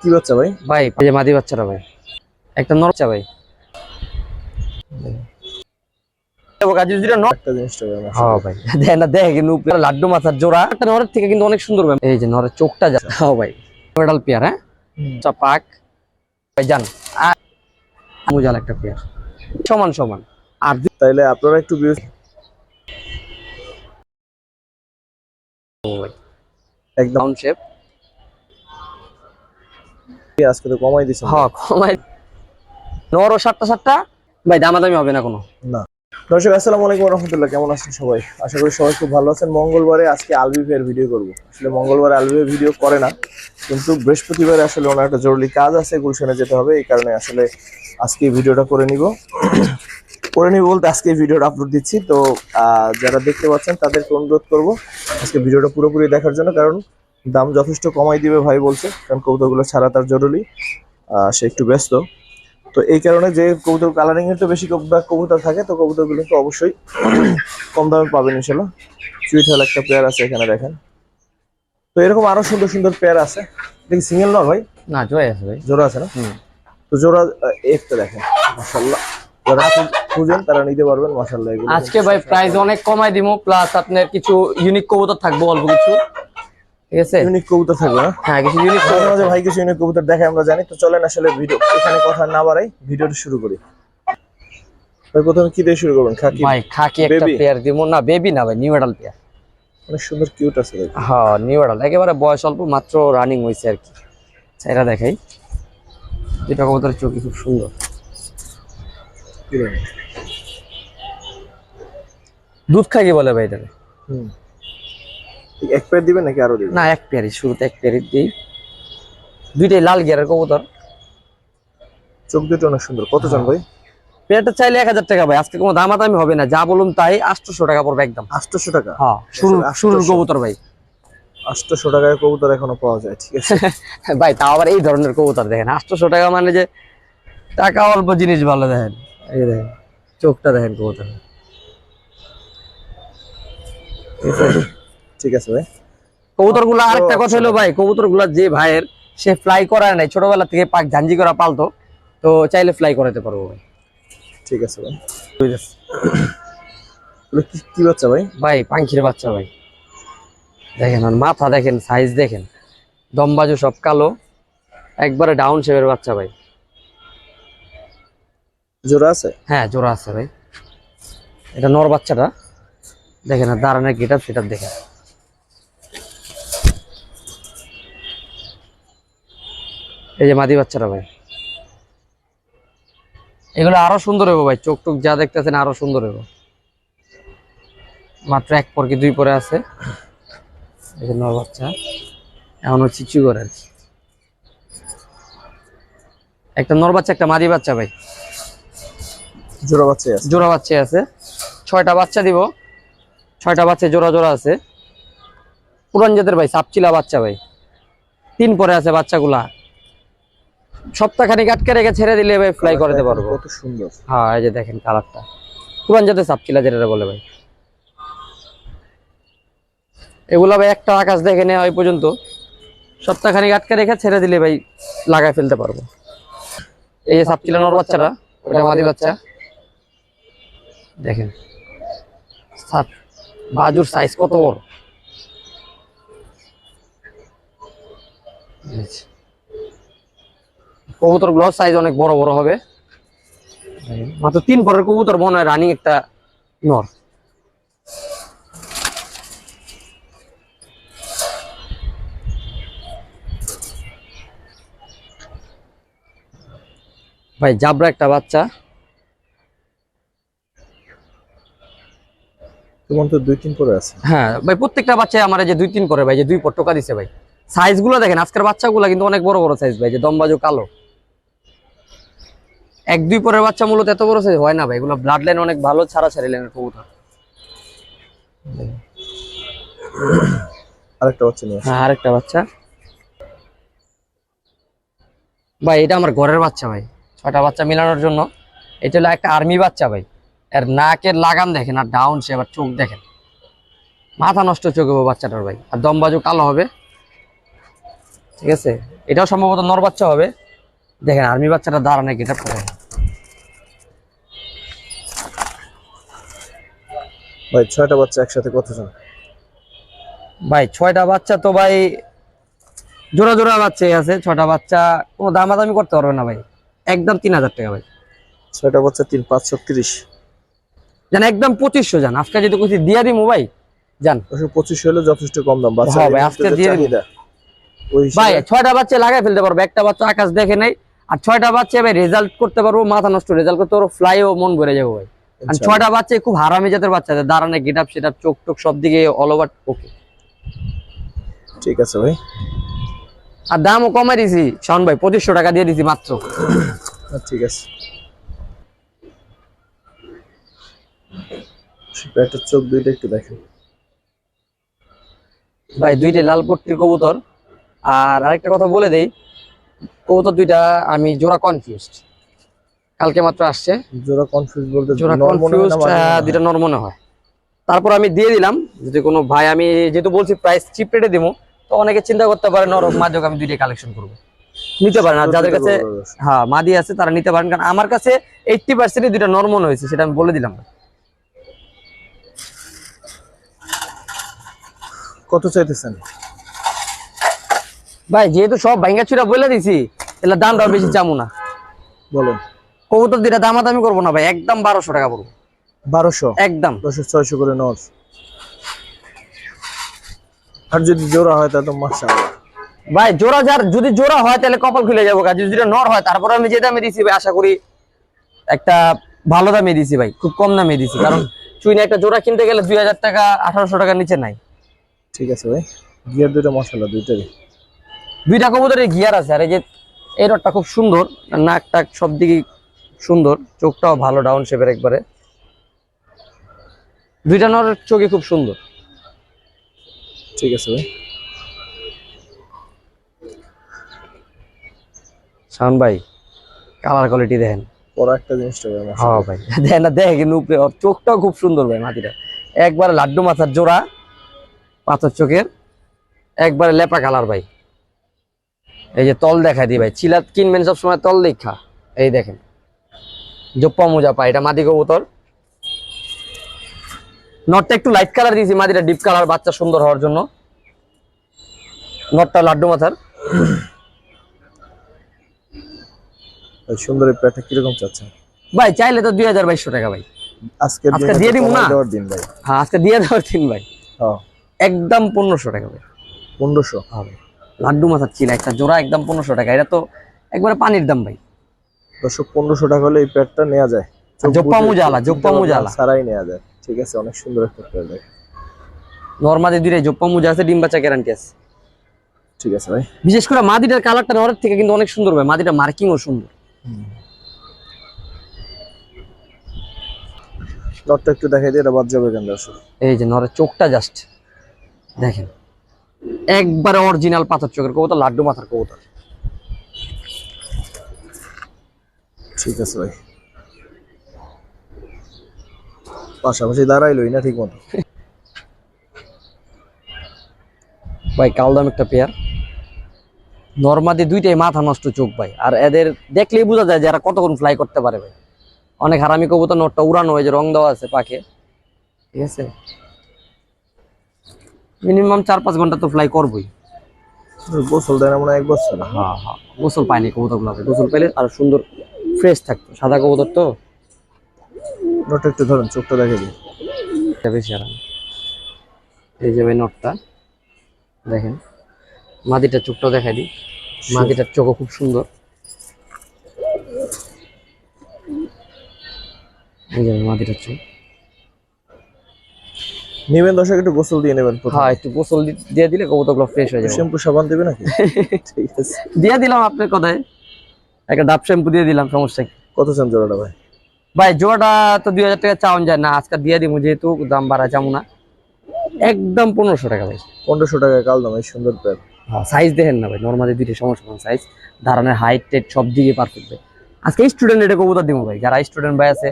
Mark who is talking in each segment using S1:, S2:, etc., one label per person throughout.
S1: কি বাচ্চা ভাই?
S2: ভাই যে মাদি বাচ্চারা ভাই। একটা নরচা ভাই। হ্যাঁ লাড্ডু মাথার জোড়া। একটা নরের থেকে কিন্তু অনেক সুন্দর এই যে নরের চোখটা যা হ্যাঁ ভাই। পেয়ার হ্যাঁ? পাক। জান। মুজাল একটা পেয়ার। সমান সমান। আর
S1: তাইলে আপনারা একটু একদম
S2: ডাউন শেপ
S1: আজকে তো কমাই দিছেন
S2: হ্যাঁ কমাই নর ও সাতটা সাতটা ভাই দামাদামি হবে না কোনো।
S1: না। দর্শক আসসালামু আলাইকুম রহমতুল্লাহ কেমন আছেন সবাই? আশা করি সবাই খুব ভালো আছেন। মঙ্গলবারে আজকে আলবিফের ভিডিও করব। আসলে মঙ্গলবারে ভিডিও করে না কিন্তু বৃহস্পতিবারে আসলে ওনার একটা জরুরি কাজ আছে গুলশানে যেতে হবে। এই কারণে আসলে আজকে ভিডিওটা করে নিব। করে নিব বলতে আজকে ভিডিওটা আপলোড দিচ্ছি। তো আহ, যারা দেখতে পাচ্ছেন তাদেরকে অনুরোধ করব আজকে ভিডিওটা পুরোপুরি দেখার জন্য। কারণ দাম যথেষ্ট কমাই দিবে ভাই বলছে কারণ কৌতুকগুলো ছাড়া তার জরুরি সে একটু ব্যস্ত। তো এই কারণে যে কবুতর কালারিং এর তো বেশি কব- কবুতর থাকে তো কবুতরগুলো তো অবশ্যই কম দামে পাবেন ইনশাল্লাহ হল একটা পেয়ার আছে এখানে দেখেন। তো এরকম আরও সুন্দর সুন্দর পেয়ার আছে। দেখি সিঙ্গেল না ভাই?
S2: না জয় আছে ভাই।
S1: জোড়া আছে না? তো জোড়া একটা দেখেন মাশাল্লাহ যারা খুঁজেন তারা নিতে পারবেন
S2: আজকে ভাই প্রাইস অনেক কমাই দিমু প্লাস আপনার কিছু ইউনিক কবুতর থাকব অল্প কিছু। ঠিক আছে?
S1: ইউনিক কবুতর থাকবে
S2: হ্যাঁ? কিছু ইউনিক
S1: মাঝে মাঝে ভাই কিছু ইউনিক কবুতর দেখে আমরা জানি। তো চলেন আসলে ভিডিও এখানে কথা না বাড়াই ভিডিওটা শুরু করি। ভাই প্রথমে কি দিয়ে শুরু করবেন? খাকি?
S2: ভাই খাকি একটা পেয়ার দিব না বেবি না ভাই নিউ এডাল পেয়ার
S1: অনেক সুন্দর কিউট আছে।
S2: হ্যাঁ নিউ একেবারে বয়স অল্প মাত্র রানিং হয়েছে আর কি। আচ্ছা, এটা দেখাই। যেটা কবুতরের চোখি খুব সুন্দর? দুধ খাকি বলে ভাই
S1: হুম। এক পেয়ার দিবেন নাকি আরও দিবেন?
S2: না এক পেয়ারই শুরুতে এক পেয়ারই দিই। দুইটাই লাল গিয়ারের কবুতর।
S1: চোখ দুটো অনেক সুন্দর। কত জন ভাই?
S2: পেয়ারটা চাইলে এক হাজার টাকা ভাই আজকে কোনো দামাদামি হবে না যা বলুন তাই আটশোশো টাকা পড়বে একদম।
S1: আটশোশো টাকা?
S2: হ্যাঁ শুরু শুরুর কবুতর ভাই।
S1: আটশোশো টাকায় কবুতর এখনও পাওয়া যায় ঠিক আছে?
S2: ভাই তাও আবার এই ধরনের কবুতর দেখেন আটশোশো টাকা মানে যে টাকা অল্প জিনিস ভালো দেখেন। এই দেখেন চোখটা দেখেন কবুতর।
S1: ঠিক আছে ভাই।
S2: কবুতরগুলা আরেকটা
S1: আচ্ছা।
S2: কথা হলো ভাই কবুতরগুলা যে ভাইয়ের সে ফ্লাই করায় নাই। ছোটবেলা থেকে পাক ঝাঞ্জি করা পালতো তো চাইলে ফ্লাই করাতে পারব ভাই।
S1: ঠিক আছে ভাই। কি বাচ্চা ভাই?
S2: ভাই পাখির বাচ্চা ভাই। দেখেন মাথা দেখেন সাইজ দেখেন। দমবাজু সব কালো। একবারে ডাউন শেপের বাচ্চা ভাই।
S1: জোড়া আছে?
S2: হ্যাঁ জোড়া আছে ভাই। এটা নর বাচ্চাটা। দেখেন দাঁড়ানোর গেটার সেটা দেখেন। এই যে মাদি বাচ্চাটা ভাই। এগুলো আরও সুন্দর হবে ভাই চোখ টুক যা দেখতেছেন আরও সুন্দর হবে মাত্র এক পর কি দুই পরে আছে। এই যে নর বাচ্চা এখন হচ্ছে চিচু করে আর কি। একটা নর বাচ্চা একটা মাদি বাচ্চা ভাই।
S1: জোড়া বাচ্চা আছে।
S2: জোড়া বাচ্চা আছে। ছয়টা বাচ্চা দিব। ছয়টা বাচ্চা জোড়া জোড়া আছে। পুরান জাতের ভাই সাপচিলা বাচ্চা ভাই। তিন পরে আছে বাচ্চাগুলা। সপ্তাহখানিক আটকে রেখে ছেড়ে দিলে ভাই ফ্লাই করাতে পারব।
S1: কত সুন্দর।
S2: হ্যাঁ এই যে দেখেন কালারটা পুরান জাতের সাপচিলা যেটা বলে ভাই। এগুলা ভাই একটা আকাশ দেখে নেওয়া ওই পর্যন্ত। সপ্তাহখানিক আটকে রেখে ছেড়ে দিলে ভাই লাগাই ফেলতে পারব। এই যে সাপচিলা নর বাচ্চাটা ওটা মাদি বাচ্চা। দেখেন। সাপ বাজুর সাইজ কত বড়? কবুতরগুলো সাইজ অনেক বড় বড় হবে। মাত্র তিন পরের কবুতর মনে হয় রানিং একটা নর। ভাই জাবরা একটা বাচ্চা।
S1: তোমার তো দুই তিন করে আছে।
S2: হ্যাঁ ভাই প্রত্যেকটা বাচ্চা আমার এই যে দুই তিন করে ভাই যে দুই পর টোকা দিছে ভাই। সাইজগুলো দেখেন আজকের বাচ্চাগুলো কিন্তু অনেক বড় বড় সাইজ ভাই যে দমবাজু কালো। এক দুই পরের বাচ্চা মূলত এত বড় সাইজ হয় না ভাই এগুলো ব্লাড লাইন অনেক ভালো ছাড়া ছাড়ি লাইনের কবুতর।
S1: আরেকটা বাচ্চা নিয়ে
S2: হ্যাঁ আরেকটা বাচ্চা। ভাই এটা আমার ঘরের বাচ্চা ভাই ছয়টা বাচ্চা মিলানোর জন্য। এটা হলো একটা আর্মি বাচ্চা ভাই এর নাকের লাগাম দেখেন আর ডাউন সে আবার চোখ দেখেন। মাথা নষ্ট চোখ হবে বাচ্চাটার ভাই আর দমবাজু কালো হবে। ঠিক আছে? এটাও সম্ভবত নর বাচ্চা হবে। দেখেন আর্মি বাচ্চাটা দাঁড়ানো গেট করে
S1: ভাই ছয়টা বাচ্চা একসাথে কত জন?
S2: ভাই ছয়টা বাচ্চা তো ভাই জোড়া জোড়া বাচ্চা আছে ছয়টা বাচ্চা কোনো দামাদামি করতে পারবে না ভাই। একদম তিন হাজার টাকা ভাই।
S1: ছয়টা বাচ্চা তিন পাঁচশো তিরিশ
S2: জান একদম পঁচিশশো জান। আজকে যদি কিছু দিয়ে দিই ভাই জান।
S1: ওশো পঁচিশ হলে যথেষ্ট কম দাম। বাচ্চা
S2: ভাই, আজকে দিয়ে দিবো।
S1: ওই
S2: ভাই ছয়টা বাচ্চা লাগাই ফেলতে পারব একটা বাচ্চা আকাশ দেখে নাই। আর ছয়টা বাচ্চা ভাই রেজাল্ট করতে পারব মাথা নষ্ট রেজাল্ট করতে পারব ফ্লাইও মন ভরে যাব ভাই। ছয়টা বাচ্চা খুব হারামি জাতের বাচ্চা আছে দাঁড়ানে গেট আপ সেট চোখ টোক সব দিকে অল ওভার ওকে
S1: ঠিক আছে ভাই।
S2: আর দামও কমাই দিছি শাওন ভাই পঁচিশশো টাকা দিয়ে দিছি মাত্র।
S1: হ্যাঁ, ঠিক আছে। চোখ দুইটা একটু দেখেন।
S2: ভাই দুইটা লাল পট্টির কবুতর। আর আরেকটা কথা বলে দেই কবুতর দুইটা আমি জোড়া কনফিউজড কালকে মাত্র আসছে।
S1: জোড়া কনফিউজ বলতে
S2: জোড়া
S1: normal মনে হয় মনে হয়?
S2: দুইটা হয়। তারপর আমি দিয়ে দিলাম যদি কোনো ভাই আমি যেহেতু বলছি প্রাইস চিপ রেটে দেবো তো অনেকে চিন্তা করতে পারে নরম মাঝক আমি দুইটাই কালেকশন করব। নিতে পারেন আর যাদের কাছে হ্যাঁ মাদি আছে তারা নিতে পারেন। কারণ আমার কাছে এইটটি পার্সেন্টই দুইটা নর্মন হয়েছে সেটা আমি বলে দিলাম।
S1: কত চাইতেছেন?
S2: ভাই যেহেতু সব ভাঙ্গা চুরা বলে দিছি তাহলে দামটাও বেশি চামু না।
S1: বলেন।
S2: কবুতর দুইটা দামাদামি করব না ভাই একদম বারোশো টাকা পড়ব।
S1: বারোশো?
S2: একদম।
S1: দশশো ছয়শো করে নর আর যদি জোড়া হয় তাহলে মাসা
S2: ভাই জোড়া যার যদি জোড়া হয় তাহলে কপাল খুলে যাব কাজ যদি নর হয় তারপরে আমি যে দামে দিছি ভাই আশা করি একটা ভালো দামে দিছি ভাই খুব কম দামে দিছি। কারণ চুইনে একটা জোড়া কিনতে গেলে দুই হাজার টাকা আঠারোশো টাকার নিচে নাই।
S1: ঠিক আছে ভাই গিয়ার দুটো মশলা দুইটারই।
S2: দুইটা কবুতরের গিয়ার আছে আর এই যে এই রডটা খুব সুন্দর নাক টাক সব দিকে সুন্দর চোখটাও ভালো ডাউন শেপের একবারে। দুইটা নরের চোখে খুব সুন্দর।
S1: ঠিক আছে ভাই।
S2: শাওন ভাই কালার কোয়ালিটি দেখেন।
S1: পরে একটা জিনিসটা ভাই।
S2: হ্যাঁ ভাই দেখেন না দেখে কিন্তু উপরে ওর চোখটাও খুব সুন্দর ভাই মাটিটা। একবারে লাড্ডু মাথার জোড়া পাথর চোখের একবারে লেপা কালার ভাই। এই যে তল দেখা দিই ভাই চিলাত কিনবেন সবসময় তল দেখা। এই দেখেন। জোপ্পা মোজা পা এটা মাদি কবুতর। নটটা একটু লাইট কালার দিয়েছি মাদিটা ডিপ কালার বাচ্চা সুন্দর হওয়ার জন্য। নটটা লাড্ডু মাথার।
S1: ভাই সুন্দর এই প্যাটটা কীরকম চাচ্ছেন?
S2: ভাই চাইলে তো দুই হাজার বাইশশো টাকা ভাই।
S1: আজকে
S2: আজকে দিয়ে দিবো না?
S1: দেওয়ার দিন ভাই।
S2: হ্যাঁ আজকে দিয়ে দেওয়ার দিন ভাই।
S1: হ্যাঁ।
S2: একদম পনেরোশো টাকা ভাই।
S1: পনেরোশো?
S2: হবে লাড্ডু মাথার চিলা একটা জোড়া একদম পনেরোশো টাকা এটা তো একবারে পানির দাম ভাই।
S1: দশশো পনেরোশো টাকা হলে এই প্যাটটা নেওয়া যায়।
S2: জোপ্পা মুজালা, জোপ্পা মুজালা।
S1: সারাই নেওয়া যায়। ঠিক আছে অনেক সুন্দর একটা প্যাট ভাই
S2: নর্মাদি দুইটা জোপ্পা মুজা আছে ডিম বাচ্চা গ্যারান্টি আছে।
S1: ঠিক আছে ভাই।
S2: বিশেষ করে মাদিটার কালারটা নরের থেকে কিন্তু অনেক সুন্দর ভাই মাদিটা মার্কিংও সুন্দর।
S1: নটটা একটু দেখাই দিয়ে এটা বাদ যাবে কেন দর্শক?
S2: এই যে নরের চোখটা জাস্ট দেখেন। একবারে অরিজিনাল পাথর চোখের কবুতর লাড্ডু মাথার কবুতর।
S1: ঠিক আছে ভাই। পাশাপাশি দাঁড়াইলই না ঠিক মতো
S2: ভাই কালদাম একটা পেয়ার নর্মাদি দুইটাই মাথা নষ্ট চোখ ভাই। আর এদের দেখলেই বোঝা যায় যে এরা কতক্ষণ ফ্লাই করতে পারে ভাই। অনেক হারামি কবুতর নটটা উড়ানো হয়েছে রং দেওয়া আছে পাখে ঠিক আছে? মিনিমাম চার পাঁচ ঘণ্টা তো ফ্লাই করবোই।
S1: গোসল দেয় না মনে হয় এক বছর।
S2: হ্যাঁ হ্যাঁ। গোসল পায়নি কবুতরগুলোতে। গোসল পেলে আর সুন্দর ফ্রেশ থাকতো সাদা কবুতর তো।
S1: নটটা একটু ধরুন চোখটা দেখে দিন।
S2: এটা বেশি আরাম। এই যে ভাই নটটা দেখেন। মাদিটার চোখটাও দেখাই দিই। মাদিটার চোখও খুব সুন্দর। এই যে ভাই মাদিটার চোখ।
S1: নেবেন দর্শক একটু গোসল দিয়ে নেবেন
S2: হ্যাঁ একটু গোসল দিয়ে দিলে কবুতরগুলো ফ্রেশ হয়ে যাবে।
S1: শ্যাম্পু সাবান দেবে নাকি? ঠিক আছে।
S2: দিয়ে দিলাম আপনার কথায়। একটা ডাব শ্যাম্পু দিয়ে দিলাম সমস্যা কি?
S1: কত চান জোড়াটা ভাই?
S2: ভাই জোড়াটা তো দুই হাজার টাকা চাওয়ান যায় না আজকে দিয়ে দিব যেহেতু দাম বাড়া চামু না। একদম পনেরোশো টাকা ভাই।
S1: পনেরোশো টাকা কাল দাম এই সুন্দর প্যাট
S2: সাইজ দেখেন না ভাই নর্মালি দুইটা সমস্যা সাইজ ধারণের হাইট টেট সব দিকে পারফেক্ট ভাই। আজকে স্টুডেন্ট এটা কবুতর দিব ভাই যারা স্টুডেন্ট ভাই আছে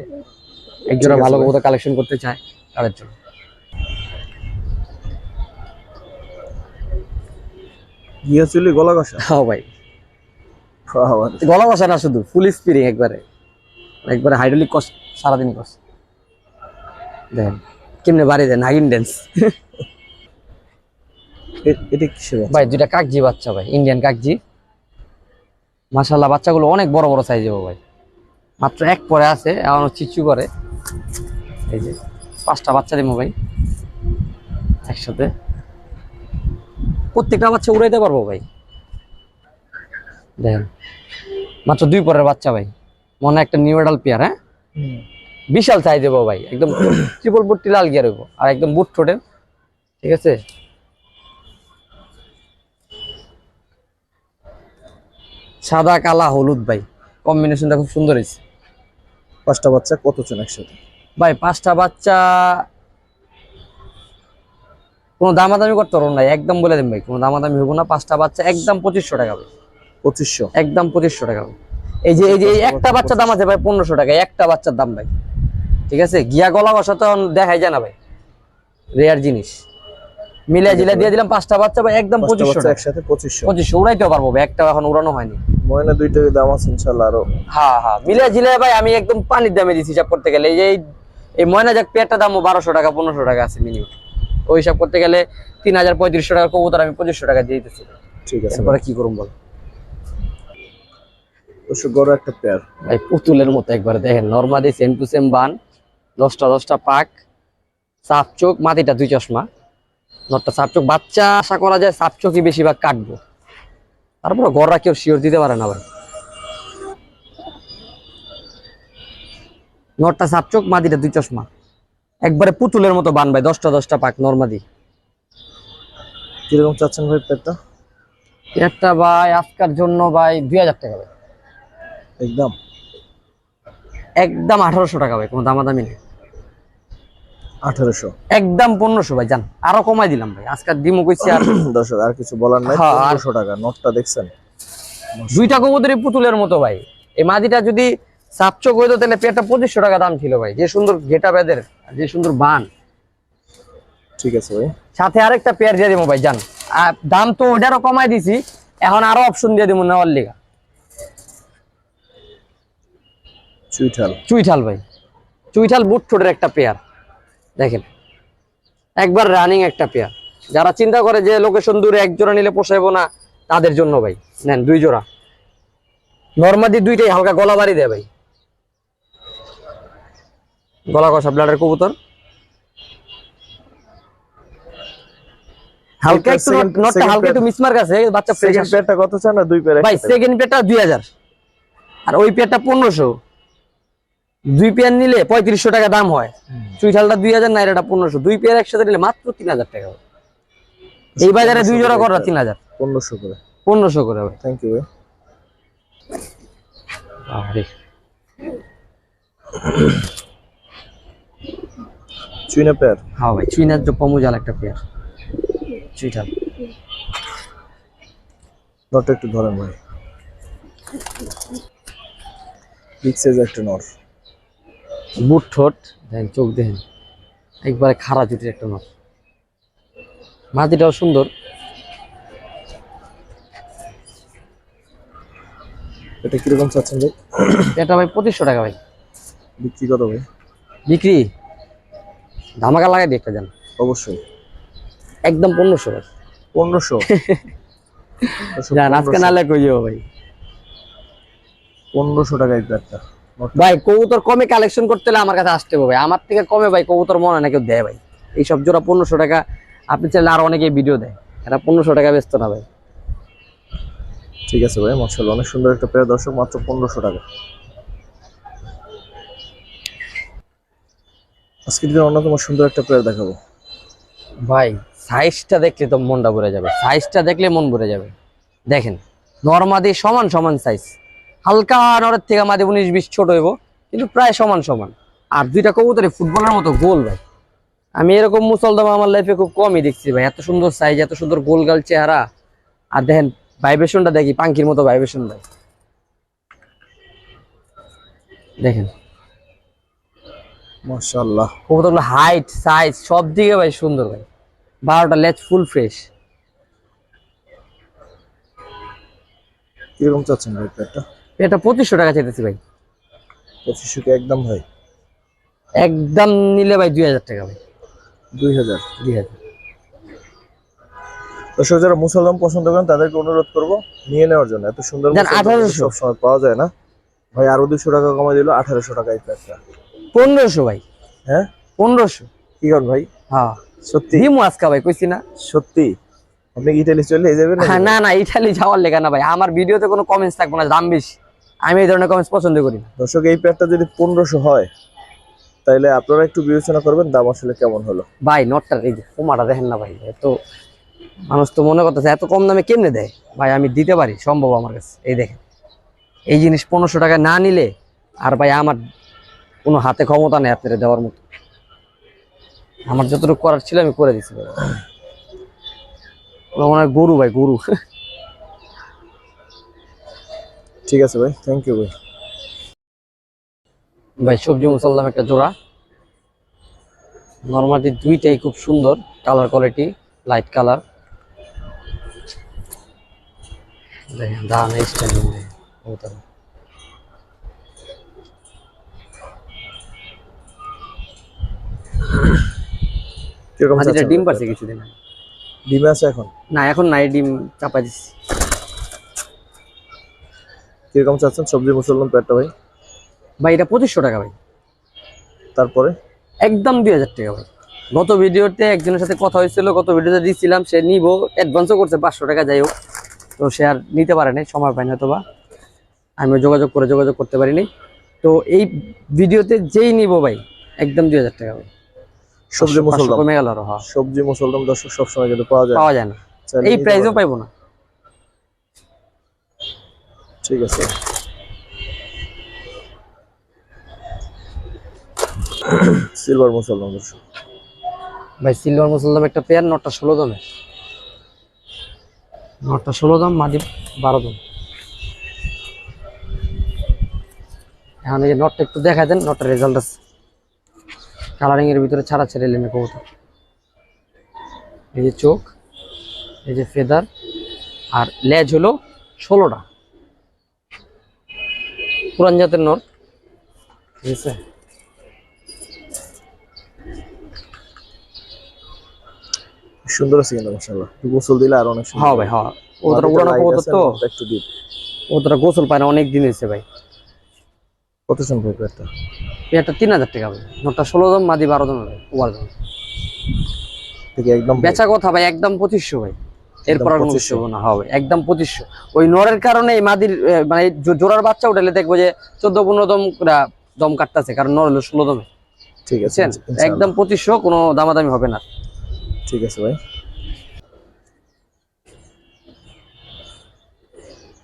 S2: এক জোড়া
S1: ঠিক আছে
S2: ভালো
S1: ভাই।
S2: কবুতর কালেকশন করতে চায় তাদের জন্য।
S1: গিয়ে চুলি গলা কষা
S2: হ্যাঁ ভাই। গলা বসে না শুধু ফুল স্পিরিং একবারে। একবারে হাইড্রোলিক কস সারাদিন কস দেখেন কেমনে বাড়ি দেয় নাগিন ড্যান্স
S1: এটা বাচ্চা?
S2: ভাই দুইটা কাকজি বাচ্চা ভাই ইন্ডিয়ান কাকজি। মাশাল্লাহ বাচ্চাগুলো অনেক বড় বড় সাইজ হবে ভাই। মাত্র এক পরে আছে এখনও চিচু করে। এই যে পাঁচটা বাচ্চা দিব ভাই একসাথে। প্রত্যেকটা বাচ্চা উড়াইতে পারব ভাই। দেখেন। মাত্র দুই পরের বাচ্চা ভাই। মনে একটা নিউ এডাল পেয়ার হ্যাঁ? বিশাল চাই দেবো ভাই। একদম ট্রিপল বুটটি লাল গিয়ার হইব। আর একদম বুট ঠোঁটের ঠিক আছে? সাদা কালা হলুদ ভাই। কম্বিনেশনটা খুব সুন্দর হয়েছে।
S1: পাঁচটা বাচ্চা কত জন একসাথে?
S2: ভাই পাঁচটা বাচ্চা কোনো দামাদামি করতে পারব না একদম বলে দেন ভাই কোনো দামাদামি হব না। পাঁচটা বাচ্চা একদম পঁচিশশো টাকা ভাই।
S1: পঁচিশশো।
S2: একদম পঁচিশশো টাকা। এই যে এই যে একটা বাচ্চা দাম আছে ভাই পনেরোশো টাকা একটা বাচ্চার দাম ভাই। ঠিক আছে? গিয়া গলা বসা তো দেখাই যায় না ভাই। রেয়ার জিনিস। মিলে জিলে দিয়ে দিলাম পাঁচটা বাচ্চা ভাই একদম পঁচিশশো
S1: একসাথে পঁচিশশো।
S2: পঁচিশশো উড়াইতেও পারব ভাই একটা এখন উড়ানো হয়নি।
S1: ময়না দুইটার দাম আছে ইনশাল্লাহ আরও।
S2: হ্যাঁ হ্যাঁ মিলে জিলে ভাই আমি একদম পানির দামে দিচ্ছি হিসাব করতে গেলে। এই যে এই- ময়না যাক পেয়ারটা দামও বারোশো টাকা পনেরোশো টাকা আছে মিনিমাম ওই হিসাব করতে গেলে তিন হাজার পঁয়ত্রিশশো টাকা কবুতর আমি পঁচিশশো টাকা দিয়ে দিতেছি।
S1: ঠিক আছে
S2: এরপরে কি করুন বল?
S1: বড় একটা পেয়ার
S2: ভাই পুতুলের মতো একবারে দেখেন নর্মালি সেম টু সেম বান দশটা দশটা পাক সাপ চোখ মাটিটা দুই চশমা। নটটা সাপ চোখ বাচ্চা আশা করা যায় সাপ চোখই বেশিরভাগ কাটবো। তারপরে গররা কেউ শিওর দিতে পারে না ভাই। নটটা সাপ চোখ মাটিটা দুই চশমা। একবারে পুতুলের মতো বান ভাই দশটা দশটা পাক নর্মাদি
S1: কীরকম চাচ্ছেন ভাই পেয়ারটা
S2: একটা ভাই আজকার জন্য ভাই দুই হাজার টাকা ভাই।
S1: একদম।
S2: একদম আঠারোশো টাকা ভাই কোনো দামাদামি নেই।
S1: আঠারোশো।
S2: একদম পনেরোশো ভাই জান আরও কমাই দিলাম ভাই। ডিমো কইছি আর
S1: দর্শক আর কিছু বলার নাই
S2: হ্যাঁ,
S1: পনেরোশো টাকা নোটটা দেখছেন?
S2: দুইটা কবুতরই পুতুলের মতো ভাই। এই মাদিটা যদি সাপচোক হইতো তাহলে পেটটা পঁচিশশো টাকা দাম ছিল ভাই। যে সুন্দর গেটা বেদের যে সুন্দর বান।
S1: ঠিক আছে ভাই।
S2: সাথে আরেকটা পেয়ার দিয়ে দিব ভাই জান। আর দাম তো ওটারও কমাই দিছি এখন আরও অপশন দিয়ে দিব নেওয়ার লিগা।
S1: চুইঠাল।
S2: চুইঠাল ভাই। চুইঠাল বুট ঠোঁটের একটা পেয়ার দেখেন একবার রানিং একটা পেয়ার যারা চিন্তা করে যে লোকেশন দূরে এক জোড়া নিলে পোষাইবো না তাদের জন্য ভাই নেন দুই জোড়া। নর্মাদি দুইটাই হালকা গলা বাড়ি দেয় ভাই। গলা কষা ব্লাডের কবুতর। হালকা একটু নটটা হালকা একটু মিসমার্ক আছে বাচ্চা
S1: সেকেন্ড পেয়ারটা কত চান না? দুই পেয়ার
S2: ভাই সেকেন্ড পেয়ারটা দুই হাজার। আর ওই পেয়ারটা পনেরোশো। দুই পেয়ার নিলে পঁয়ত্রিশশো টাকা দাম হয়। চুইঠালটা দুই হাজার নাইরাটা পনেরোশো। দুই পেয়ার একসাথে নিলে মাত্র তিন হাজার টাকা হয়। এই বাজারে দুই জোড়া করা তিন হাজার।
S1: পনেরোশো করে।
S2: পনেরোশো করে হবে।
S1: থ্যাংক ইউ ভাই।
S2: আরে,
S1: চুইনা পেয়ার?
S2: হ্যাঁ ভাই চুইনার যে পমুজাল একটা পেয়ার। চুইঠাল
S1: নটটা একটু ধরেন ভাই। বিগ সাইজ একটা নট।
S2: বুট ঠোঁট দেখেন চোখ দেখেন একবারে খাড়া জুটির একটা মাছ মাটিটাও সুন্দর।
S1: এটা কীরকম চাচ্ছেন ভাই?
S2: এটা ভাই পঁচিশশো টাকা ভাই।
S1: বিক্রি কত ভাই?
S2: বিক্রি? ধামাকা লাগাই দিয়ে একটা যান
S1: অবশ্যই।
S2: একদম পনেরোশো ভাই।
S1: পনেরোশো?
S2: যান আজকে নালে কই যাব ভাই?
S1: পনেরোশো টাকা এক পেয়ারটা
S2: ভাই কবুতর কমে কালেকশন করতে হলে আমার কাছে আসতে হবে ভাই। আমার থেকে কমে ভাই কবুতর মনে না কেউ দেয় ভাই। এই সব জোড়া পনেরোশো টাকা আপনি চাইলে আর অনেকে ভিডিও দেয়। এটা পনেরোশো টাকা ব্যস্ত না ভাই।
S1: ঠিক আছে ভাই মার্শাল্লাহ অনেক সুন্দর একটা পেয়ার দর্শক মাত্র পনেরোশো টাকা। আজকে অন্যতম সুন্দর একটা পেয়ার দেখাবো।
S2: ভাই সাইজটা দেখলে তো মনটা ভরে যাবে। সাইজটা দেখলে মন ভরে যাবে। দেখেন নর্মাদি সমান সমান সাইজ হালকা নরের থেকে মাদি উনিশ বিশ ছোট হইব কিন্তু প্রায় সমান সমান। আর দুইটা কবুতরে ফুটবলের মতো গোল ভাই। আমি এরকম মুসলদম আমার লাইফে খুব কমই দেখছি ভাই। এত সুন্দর সাইজ এত সুন্দর গোল গাল চেহারা। আর দেখেন ভাইব্রেশনটা দেখি পাঙ্কির মতো ভাইব্রেশন ভাই দেখেন।
S1: মার্শাল্লাহ
S2: কবুতরগুলো হাইট সাইজ সব দিকে ভাই সুন্দর ভাই। বারোটা লেজ ফুল ফ্রেশ
S1: কীরকম চাচ্ছেন ভাই পেয়ারটা
S2: এটা পঁচিশশো টাকা চাইতেছি ভাই।
S1: পঁচিশশো কি একদম ভাই?
S2: একদম নিলে ভাই দুই হাজার টাকা ভাই।
S1: দুই হাজার?
S2: দুই হাজার।
S1: দর্শক যারা মুসলমান পছন্দ করেন তাদেরকে অনুরোধ করব নিয়ে নেওয়ার জন্য। এত সুন্দর
S2: 1800
S1: সবসময় পাওয়া যায় না। ভাই আরও দুশো টাকা কমাই দিল আঠারোশো টাকা এই প্যাকটা
S2: পনেরোশো ভাই।
S1: হ্যাঁ?
S2: পনেরোশো।
S1: কি করেন ভাই?
S2: হ্যাঁ।
S1: সত্যি?
S2: দিমু আজকা ভাই কইছি না।
S1: সত্যি? আপনি কি ইতালি চলে যাবেন
S2: হ্যাঁ, না না ইটালি যাওয়ার লেখা না ভাই। আমার ভিডিওতে কোনো কমেন্টস থাকবে না দাম বেশি। আমি এই ধরনের কমেন্টস পছন্দ করি
S1: দর্শক এই প্যাকটা যদি পনেরোশো হয় তাহলে আপনারা একটু বিবেচনা করবেন দাম আসলে কেমন হলো।
S2: ভাই নটটার এই যে কোমাটা দেখেন না ভাই এত মানুষ তো মনে করতেছে এত কম দামে কেমনে দেয়? ভাই আমি দিতে পারি সম্ভব আমার কাছে এই দেখেন। এই জিনিস পনেরোশো টাকা না নিলে আর ভাই আমার কোনো হাতে ক্ষমতা নেই আপনারা দেওয়ার মতো। আমার যতটুকু করার ছিল আমি করে দিচ্ছি ভাই। মনে হয় গরু ভাই গরু।
S1: ঠিক আছে ভাই থ্যাংক ইউ ভাই।
S2: ভাই সবজি মুসাল্লাম একটা জোড়া। নর্মালি দুইটাই খুব সুন্দর কালার কোয়ালিটি লাইট কালার দাম ডিম? পারছে কিছুদিন।
S1: ডিমে আছে এখন?
S2: না এখন নাই ডিম চাপা দিচ্ছি
S1: কীরকম চাচ্ছেন? সবজি মুসলমান প্যাকটা ভাই?
S2: ভাই এটা পঁচিশশো টাকা ভাই।
S1: তারপরে?
S2: একদম দুই হাজার টাকা ভাই। গত ভিডিওতে একজনের সাথে কথা হয়েছিল গত ভিডিওতে দিয়েছিলাম সে নিব অ্যাডভান্সও করছে পাঁচশো টাকা যাই হোক। তো সে আর নিতে পারে নাই সময় পায় না হয়তো বা আমি যোগাযোগ করে যোগাযোগ করতে পারিনি। তো এই ভিডিওতে যেই নিব ভাই একদম দুই হাজার টাকা ভাই।
S1: সবজি মুসলমান
S2: কমে গেল আরও হ্যাঁ।
S1: সবজি মুসলমান দর্শক সবসময় কিন্তু পাওয়া যায়। না।
S2: পাওয়া যায় না। এই প্রাইসও পাইবো না।
S1: ঠিক আছে। সিলভার মুসলমান
S2: ভাই সিলভার মুসলদাম একটা পেয়ার নটা ষোলো দামের নটা ষোলো দাম মাদি বারো দাম। এখন এই যে নটটা একটু দেখা দেন নটটা রেজাল্ট আছে। কালারিং এর ভিতরে ছাড়া ছেড়ে এলেন কবুতর। এই যে চোখ, এই যে ফেদার আর লেজ হলো ষোলোটা। পুরান জাতের ঠিক আছে
S1: সুন্দর আছে কিন্তু মাশাআল্লাহ। গোসল দিলে আর অনেক সুন্দর
S2: হ্যাঁ ভাই হ্যাঁ।
S1: মাটিতে
S2: উড়ানো কবুতর তো।
S1: একটু ডিপ
S2: ওদের গোসল পায় না অনেক দিন হয়েছে ভাই।
S1: কত প্যাকটা
S2: পেয়ারটা তিন হাজার টাকা ভাই। নটা ষোলো দাম মাদি বারো দাম ওভার দাম
S1: থেকে একদম
S2: বেচা কথা ভাই একদম পঁচিশশো ভাই। এরপর আর কোনো
S1: 2500
S2: হবে একদম পঁচিশশো। ওই নরের কারণে এই মাদির মানে জোড়ার বাচ্চা উঠালে দেখব যে চোদ্দ পনেরো দম দম কাটতেছে কারণ নর হলো ষোলো দমে।
S1: ঠিক আছে
S2: একদম পঁচিশশো কোনো দামাদামি হবে না।
S1: ঠিক আছে ভাই।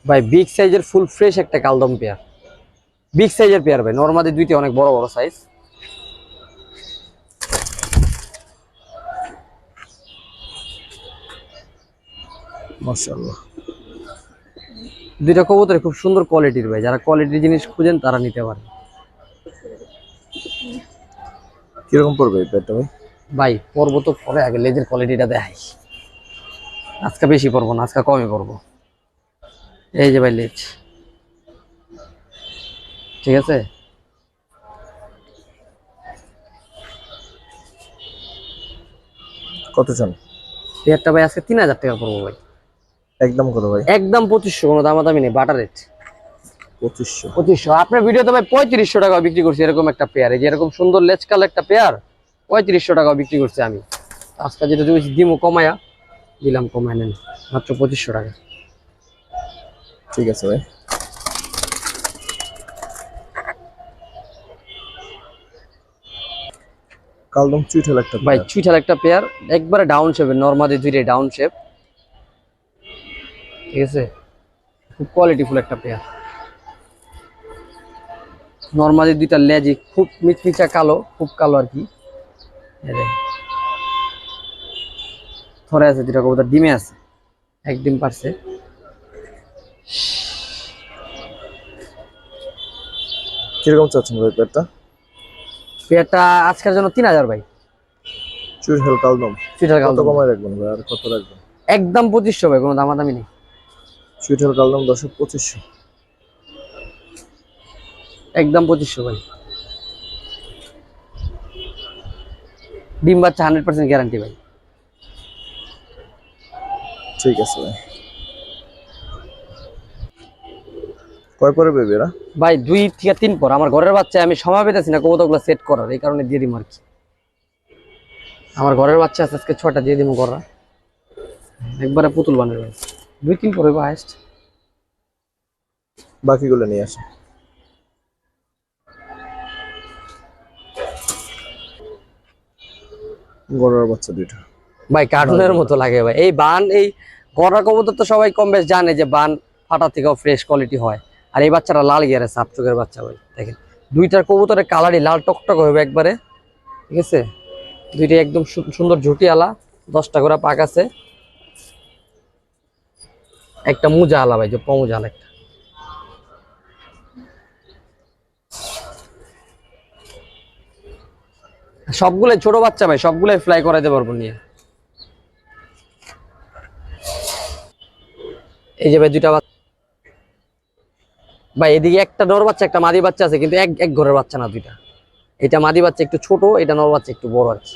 S2: ভাই বিগ সাইজের ফুল ফ্রেশ একটা কালদম পেয়ার। বিগ সাইজের পেয়ার ভাই নর্মাদি দুইটি অনেক বড় বড় সাইজ
S1: মাশাআল্লাহ।
S2: দুইটা কবুতর খুব সুন্দর কোয়ালিটির ভাই যারা কোয়ালিটির জিনিস খুঁজেন তারা নিতে পারে।
S1: কীরকম পড়বে এই ভাই?
S2: ভাই পরবো তো পরে আগে লেজের কোয়ালিটিটা দেখাই। আজকে বেশি পরবো না আজকে কমই পরবো। এই যে ভাই লেজ। ঠিক আছে?
S1: কত চান?
S2: পেয়ারটা ভাই আজকে তিন হাজার টাকা পড়ব ভাই।
S1: একদম কত ভাই?
S2: একদম পঁচিশশো কোনো দামাদামি নেই বাটার রেট
S1: পঁচিশশো।
S2: পঁচিশশো। আপনার ভিডিওতে ভাই পঁয়ত্রিশশো টাকা বিক্রি করছি এরকম একটা পেয়ার এই যে এরকম সুন্দর লেজ কালার একটা পেয়ার পঁয়ত্রিশশো টাকা বিক্রি করছি আমি। আজকে যেটা দিয়েছি দিমু কমায়া দিলাম কমায় নেন মাত্র পঁচিশশো টাকা।
S1: ঠিক আছে ভাই। কালদম চুইঠাল একটা
S2: ভাই। চুইঠাল একটা পেয়ার একবারে ডাউন শেপের নর্মালি দুইটাই ডাউন শেপ ঠিক আছে? খুব কোয়ালিটিফুল একটা পেয়ার নর্মালি দুইটা লেজি খুব মিচমিচা কালো খুব কালো আর কি। থরে আছে দুটা কবুতর ডিমে আছে। এক ডিম পারছে।
S1: কীরকম চাচ্ছেন ভাই পেয়ারটা
S2: পেয়ারটা আজকের জন্য তিন হাজার ভাই।
S1: চুইঠাল কালদম
S2: চুইঠাল
S1: কত কমায় রাখবেন ভাই আর কত রাখবেন?
S2: একদম পঁচিশশো ভাই কোনো দামাদামি নেই।
S1: সুইটার কালদম দর্শক পঁচিশশো।
S2: একদম পঁচিশশো ভাই। ডিম বাচ্চা হান্ড্রেড পার্সেন্ট গ্যারান্টি ভাই।
S1: ঠিক আছে ভাই। কয় পরে বেবি এরা?
S2: ভাই দুই থেকে তিন পর। আমার ঘরের বাচ্চা আমি সময় পেতেছি না কবুতরগুলো সেট করার এই কারণে দিয়ে দিম আর কি। আমার ঘরের বাচ্চা আছে আজকে ছটা দিয়ে দিব ঘররা একবারে পুতুল বানের ভাই দুই তিন পরে হাইস্ট
S1: বাকিগুলো নিয়ে আসে। গড়ার বাচ্চা দুইটা।
S2: ভাই কার্টুনের মতো লাগে ভাই। এই বান এই গড়া কবুতর তো সবাই কম বেশ জানে যে বান ফাটা থেকেও ফ্রেশ কোয়ালিটি হয়। আর এই বাচ্চাটা লাল গিয়ারে সাপ চোখের বাচ্চা ভাই দেখেন। দুইটার কবুতরের কালারই লাল টকটক হবে একবারে। ঠিক আছে? দুইটা একদম সুন্দর ঝুটি আলা দশটা করে পাক আছে। একটা মুজা আলা ভাই, যে পমুজা আলা একটা। সবগুলাই ছোট বাচ্চা ভাই, সবগুলাই ফ্লাই করাইতে পারব নিয়ে। এই যে ভাই দুইটা বাচ্চা। ভাই, এদিকে একটা নর বাচ্চা, একটা মাদি বাচ্চা আছে, কিন্তু এক এক ঘরের বাচ্চা না দুইটা। এটা মাদি বাচ্চা একটু ছোট, এটা নর বাচ্চা একটু বড় কি।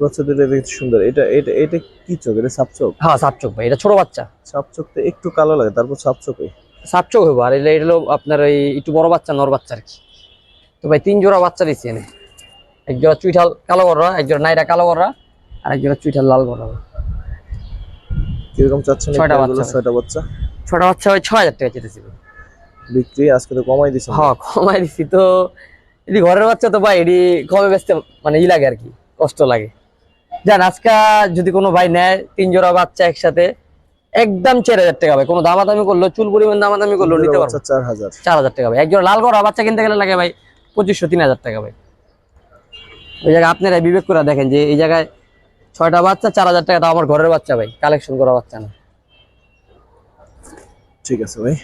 S1: বাচ্চা দুইটা দেখতে সুন্দর। এটা এটা এটা কি চোখ? এটা সাপ চোখ?
S2: হ্যাঁ সাপ চোখ ভাই এটা ছোট বাচ্চা।
S1: সাপ চোখ তো একটু কালো লাগে তারপর সাপ চোখে।
S2: সাপ চোখ হইব আর এটা হলো আপনার এই একটু বড় বাচ্চা নর বাচ্চা আর কি তো ভাই তিন জোড়া বাচ্চা দিচ্ছি এনে। এক জোড়া চুইঠাল কালো করা এক জোড়া নাইরা কালো করা আর এক জোড়া চুইঠাল লাল করা
S1: কীরকম চাচ্ছেন
S2: ছয়টা বাচ্চা।
S1: ছয়টা বাচ্চা?
S2: ছোট বাচ্চা ওই ছয় হাজার টাকা চেতেছি।
S1: বিক্রি আজকে তো কমাই দিছেন।
S2: হ্যাঁ কমাই দিছি। তো এটি ঘরের বাচ্চা তো ভাই এটি কমে বেচতে মানে ই লাগে আর কি কষ্ট লাগে। জান আজকে যদি কোনো ভাই নেয় তিন জোড়া বাচ্চা একসাথে একদম চার হাজার টাকা ভাই কোনো দামাদামি করল চুল পরিমাণ দামাদামি করল নিতে পারব।
S1: চার হাজার।
S2: চার হাজার টাকা ভাই এক জোড়া লাল করা বাচ্চা কিনতে গেলে লাগে ভাই পঁচিশশো তিন হাজার টাকা ভাই ওই জায়গায় আপনারা বিবেক করে দেখেন যে এই জায়গায় ছয়টা বাচ্চা চার হাজার টাকা দাও আমার ঘরের বাচ্চা ভাই কালেকশন করা বাচ্চা না।
S1: ঠিক আছে ভাই।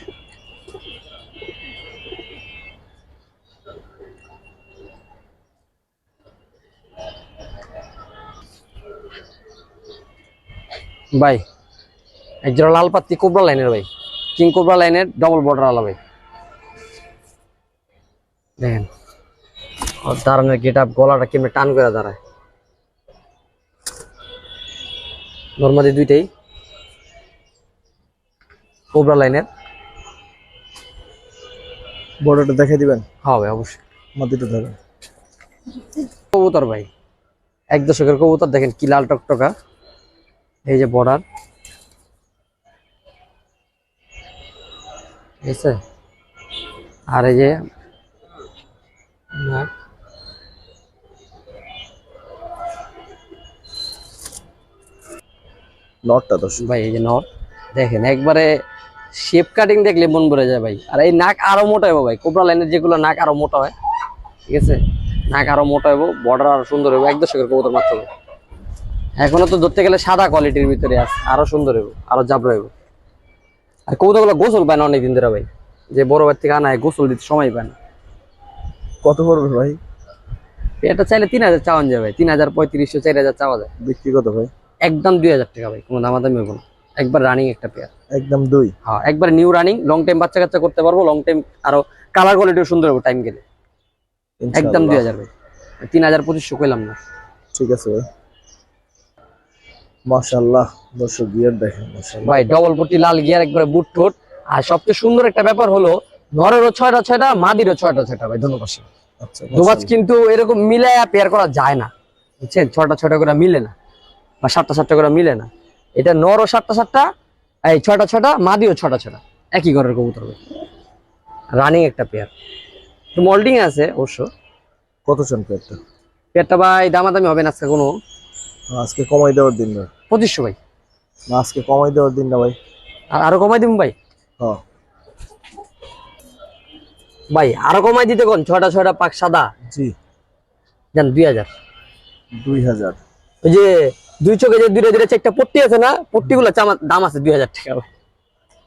S2: ভাই এক জোড়া লাল পাত্তি কোবরা লাইনের ভাই। কিং কোবরা লাইনের ডবল বর্ডার আলা ভাই। দেখেন দাঁড়ানোর গেট আপ গলাটা কেমনে টান করে দাঁড়ায়। নর্মালি দুইটাই। কোবরা লাইনের।
S1: বর্ডারটা দেখে দিবেন?
S2: হ্যাঁ ভাই অবশ্যই।
S1: মাটিটা ধরেন।
S2: কবুতর ভাই এক দশকের কবুতর দেখেন কি লাল টকটকা। এই যে বর্ডার ঠিক আছে? আর এই যে।
S1: নটটা দশ
S2: ভাই এই যে নট দেখেন একবারে শেপ কাটিং দেখলে মন ভরে যায় ভাই। আর এই নাক আরও মোটা হব ভাই। কোবরা লাইনের যেগুলো নাক আরও মোটা হয়। ঠিক আছে? নাক আরও মোটা হব বর্ডার আরও সুন্দর হবে এক দশকের কবুতর মাত্র। এখনও তো ধরতে গেলে সাদা কোয়ালিটির ভিতরে আছে আরও সুন্দর হব আরও জাবরা হব আর কবুতরগুলো গোসল পায় না অনেকদিন ধরে ভাই যে বড় ভাই থেকে আনা গোসল দিতে সময় পায় না।
S1: কত পড়বে ভাই?
S2: এটা চাইলে তিন হাজার চাওয়ান যায় ভাই তিন হাজার পঁয়ত্রিশশো চার হাজার চাওয়া যায়।
S1: বিক্রি কত ভাই?
S2: একদম দুই হাজার টাকা ভাই কোনো দামাদামি হব না। একবার রানিং একটা পেয়ার
S1: একদম দুই?
S2: হ্যাঁ একবার নিউ রানিং লং টাইম বাচ্চা কাচ্চা করতে পারব লং টাইম আরও কালার কোয়ালিটিও সুন্দর হবে টাইম গেলে। একদম দুই হাজার ভাই তিন হাজার পঁচিশশো কইলাম না।
S1: ঠিক আছে ভাই। মাশাআল্লাহ দর্শক গিয়ার দেখেন মাশাআল্লাহ।
S2: ভাই ডবল পট্টি লাল গিয়ার একবারে বুট ঠোঁট। আর সবচেয়ে সুন্দর একটা ব্যাপার হলো নরেরও ছয়টা ছয়টা মাদিরও ছয়টা ছয়টা ভাই ধন্যবাদ
S1: আচ্ছা
S2: দুবাজ কিন্তু এরকম মিলায়া পেয়ার করা যায় না বুঝছেন? ছটা ছয়টা করে মিলে না বা সাতটা সাতটা করে মিলে না। এটা নরও সাতটা সাতটা এই ছয়টা ছয়টা মাদিও ছটা ছটা একই ঘরের কবুতর ভাই। রানিং একটা পেয়ার তো মোল্ডিং আছে অবশ্য।
S1: কত চান পেয়ারটা
S2: পেয়ারটা ভাই দামাদামি হবে না আজকে কোনো।
S1: আজকে কমাই দেওয়ার দিন না।
S2: পঁচিশশো ভাই।
S1: না আজকে কমাই দেওয়ার দিন না ভাই।
S2: আর আরও কমাই দিন ভাই?
S1: হ্যাঁ।
S2: ভাই আরও কমাই দিতে কোন? ছয়টা ছয়টা পাক সাদা?
S1: জি।
S2: জান দুই হাজার।
S1: দুই হাজার।
S2: ওই যে দুই চোখে যে দুইটা দুইটা চেকটা পট্টি আছে না পট্টিগুলো দাম আছে দুই হাজার টাকা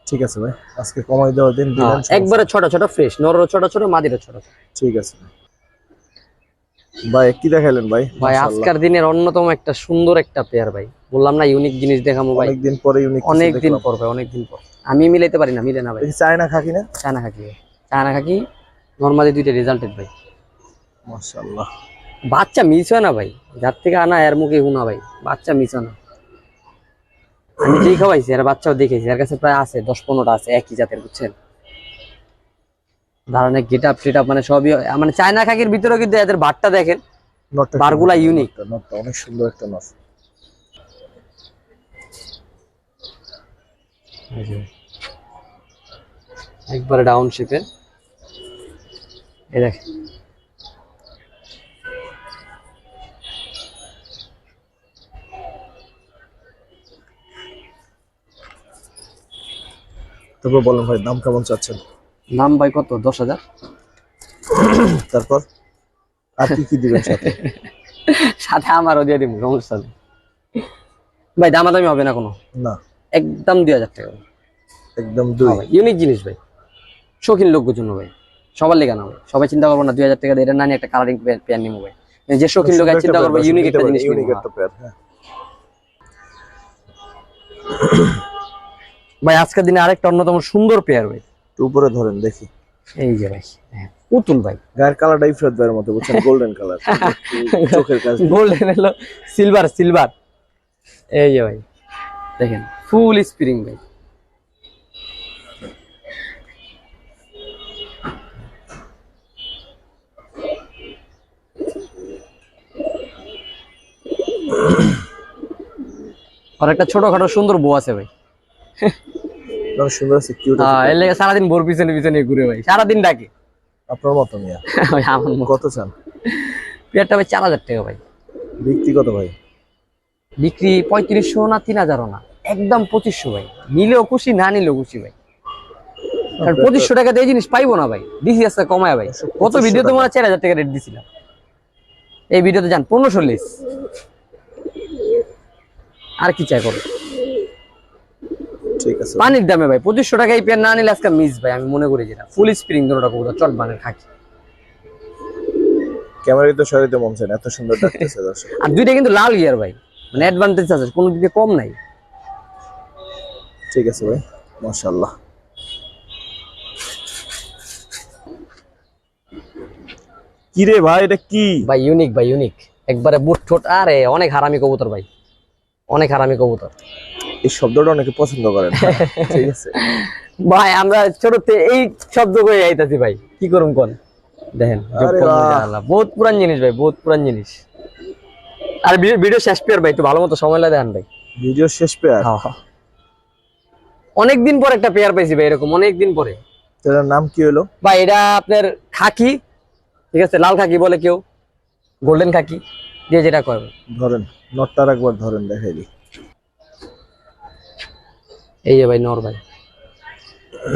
S1: ঠিক আছে ভাই আজকে কমাই দেওয়ার দিন
S2: হ্যাঁ, একবারে ছোট ছোট ফ্রেশ নরও ছোট ছোট মাদিরও ছোট। ছোট।
S1: ঠিক আছে। ভাই কি দেখাইলেন ভাই?
S2: ভাই আজকের দিনের অন্যতম একটা সুন্দর একটা পেয়ার ভাই। বললাম না ইউনিক জিনিস দেখামো ভাই।
S1: অনেকদিন পরে ইউনিক
S2: অনেকদিন পর ভাই অনেক দিন পর। আমি মিলাইতে পারি না মিলে না ভাই।
S1: চায়না খাকি না?
S2: China khaki. ভাই। চায়না খাকি নর্মালি দুইটা রেজাল্টেড ভাই।
S1: মাশাআল্লাহ।
S2: বাচ্চা মিস হয় না ভাই। যার থেকে আনা এর মুখে হুনা ভাই। বাচ্চা মিস হয় না। আমি যেই খাওয়াইছি এর বাচ্চাও দেখেছি এর কাছে প্রায় আছে দশ পনেরোটা আছে একই জাতের বুঝছেন? ধারণে গেট আপ মানে সবই মানে চায়না খাকির ভিতরে কিন্তু এদের বাটটা দেখেন। বারগুলা ইউনিক
S1: নটটা অনেক সুন্দর একটা নট
S2: একবারে ডাউন শেপের এ দেখ
S1: তারপর বলেন ভাই দাম কেমন চাচ্ছেন?
S2: নাম ভাই কত? দশ হাজার?
S1: তারপর? আর কি কি দিবেন সাথে?
S2: সাথে আমারও দিয়ে দিব সমস্যা নেই। ভাই দামাদামি হবে না কোনো?
S1: না।
S2: একদম দুই হাজার টাকা।
S1: একদম দুই।
S2: ইউনিক জিনিস ভাই। শৌখিন লোকের জন্য ভাই। সবার লেগে না ভাই। সবাই চিন্তা করব না দুই হাজার টাকা এটা না নিয়ে একটা কালারিং প্যান নিবো ভাই। যে শৌখিন লোক চিন্তা করব ইউনিক একটা জিনিস
S1: পেয়ার হ্যাঁ।
S2: ভাই আজকের দিনে আরেকটা অন্যতম সুন্দর পেয়ার ভাই।
S1: একটু উপরে ধরেন দেখি।
S2: এই যে ভাই হ্যাঁ, পুতুল ভাই।
S1: গায়ের কালারটা ইফরাত ভাইয়ের মতো বুঝছেন? গোল্ডেন কালার চোখের কাজ
S2: গোল্ডেন হলো সিলভার সিলভার এই যে ভাই দেখেন ফুল স্প্রিং ভাই। আর একটা ছোটখাটো সুন্দর বউ আছে ভাই।
S1: সুন্দর আছে। কিউট
S2: হ্যাঁ, এর লেগে সারাদিন বোর পিছনে পিছনে ঘুরে ভাই সারাদিন ডাকে।
S1: আপনার মতো মিয়া।
S2: আমার
S1: কত চান?
S2: পেয়ারটা ভাই চার হাজার টাকা ভাই।
S1: বিক্রি কত ভাই?
S2: বিক্রি পঁয়ত্রিশশো না তিন হাজারও না একদম পঁচিশশো ভাই। নিলেও খুশি না নিলেও খুশি ভাই। কারণ পঁচিশশো টাকাতে এই জিনিস পাইবো না ভাই দিছি আজকে কমায় ভাই। কত
S1: 2500
S2: ভিডিওতে মনে হয় চার হাজার টাকা রেট দিছিলাম। এই ভিডিওতে যান পনেরোশো লিস। আর কি চাই করো
S1: ঠিক আছে।
S2: পানির দামে ভাই পঁচিশশো টাকা এই পেয়ার না নিলে আজকে মিস ভাই আমি মনে করি যেটা। ফুল স্প্রিং দুটোটা কবুতর চট বানের খাকি
S1: ক্যামেরায় তো সরাইতে মন চায় না, এত সুন্দর ডাকতেছে দর্শক।
S2: আর দুইটা কিন্তু লাল গিয়ার ভাই মানে অ্যাডভান্টেজ আছে কোনো দিকে কম নাই।
S1: ঠিক আছে ভাই মাশাআল্লাহ। কি রে ভাই এটা কি?
S2: ভাই ইউনিক ভাই ইউনিক একবারে বুট ঠোঁট আরে অনেক হারামি কবুতর ভাই। অনেক হারামি কবুতর।
S1: এই শব্দটা অনেকে পছন্দ করেন। ঠিক আছে।
S2: ভাই আমরা ছোটতে এই শব্দ করে আইতাছি ভাই। কি করুম কোন? দেখেন। বহুত পুরান জিনিস ভাই বহুত পুরান জিনিস। আর ভিডিও শেষ পেয়ার ভাই একটু ভালো মতো সময় লাগে দেন ভাই।
S1: ভিডিও শেষ পেয়ার?
S2: অনেক দিন পর একটা পেয়ার পাইছি ভাই এরকম অনেক দিন পরে।
S1: এটার নাম কি হলো
S2: ভাই এটা আপনার খাকি ঠিক আছে? লাল খাকি বলে কেউ। গোল্ডেন খাকি দিয়ে যেটা করবে
S1: ধরেন নটটার একবার ধরেন দেখাই দি
S2: এই যে ভাই নর ভাই।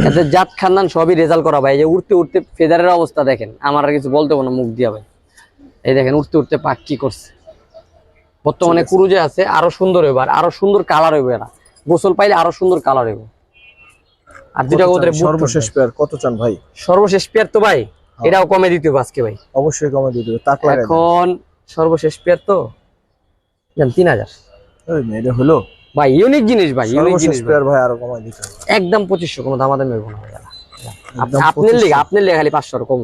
S2: এদের জাত খানদান সবই রেজাল্ট করা ভাই। এই যে উঠতে উঠতে ফেদারের অবস্থা দেখেন আমার আর কিছু বলতে পারব না মুখ দিয়া ভাই। এই দেখেন উঠতে উঠতে পাক কি করছে। বর্তমানে কুরুজে আছে আরও সুন্দর হইব আর আরও সুন্দর কালার হইব এরা। গোসল পাইলে আরও সুন্দর কালার হইব। আর দুটা? বুট
S1: সর্বশেষ পেয়ার কত চান ভাই।
S2: সর্বশেষ পেয়ার তো ভাই এটাও কমে দিতে হবে আজকে ভাই।
S1: অবশ্যই কমে দেবে তাক
S2: এখন সর্বশেষ পেয়ার তো জান তিন হাজার।
S1: এটা হলো
S2: ভাই ইউনিক জিনিস ভাই ইউনিক জিনিস ভাই।
S1: ভাই আরও কমাই দিতে
S2: একদম পঁচিশশো কোনো দামাদামি হইব না আপনার
S1: 2500
S2: লেগে আপনার লেগে খালি পাঁচশো কম।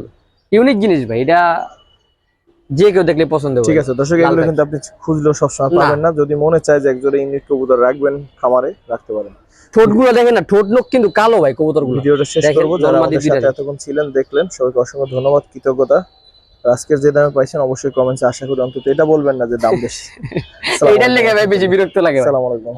S2: ইউনিক জিনিস ভাই এটা যে কেউ দেখলে পছন্দ হবে
S1: ঠিক আছে দর্শক এগুলো কিন্তু আপনি খুঁজলেও সবসময়। পাবেন না। যদি মনে চায় যে একজোড়া ইউনিট কবুতর রাখবেন খামারে রাখতে পারেন।
S2: ঠোঁটগুলো দেখেন না ঠোঁট লোক কিন্তু কালো ভাই কবুতরগুলো
S1: ভিডিওটা শেষ করব। যারা আমাদের সাথে এতক্ষণ ছিলেন দেখলেন। সবাইকে অসংখ্য ধন্যবাদ। কৃতজ্ঞতা। আজকের যে দামে পাইছেন অবশ্যই কমেন্টসে আশা করি অন্তত এটা বলবেন না যে দাম বেশি।
S2: এটার লেগে ভাই বেশি বিরক্ত লাগে।
S1: আসসালামু আলাইকুম।